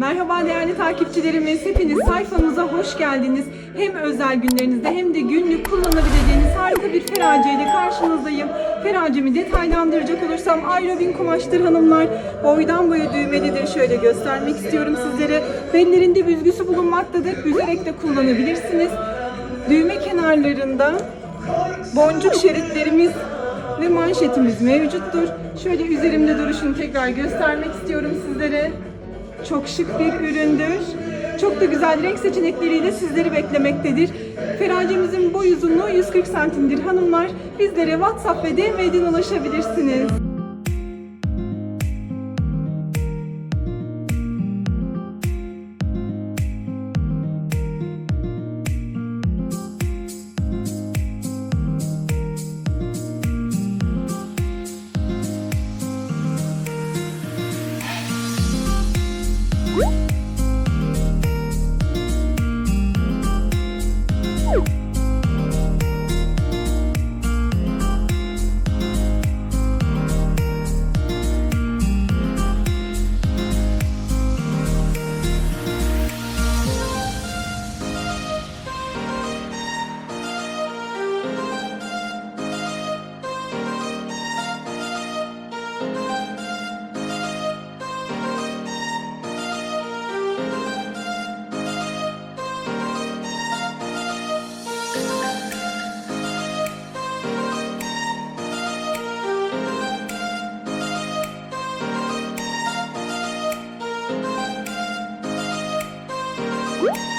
Merhaba değerli takipçilerimiz. Hepiniz sayfamıza hoş geldiniz. Hem özel günlerinizde hem de günlük kullanabileceğiniz harika bir ferace ile karşınızdayım. Feracemi detaylandıracak olursam aerobin kumaştır hanımlar. Boydan boya düğmelidir. Şöyle göstermek istiyorum sizlere. Bellerinde büzgüsü bulunmaktadır. Büzerek de kullanabilirsiniz. Düğme kenarlarında boncuk şeritlerimiz ve manşetimiz mevcuttur. Şöyle üzerimde duruşunu tekrar göstermek istiyorum sizlere. Çok şık bir üründür. Çok da güzel renk seçenekleriyle sizleri beklemektedir. Feracemizin boy uzunluğu 140 santimdir hanımlar. Bizlere WhatsApp ve DM'den ulaşabilirsiniz. Woo!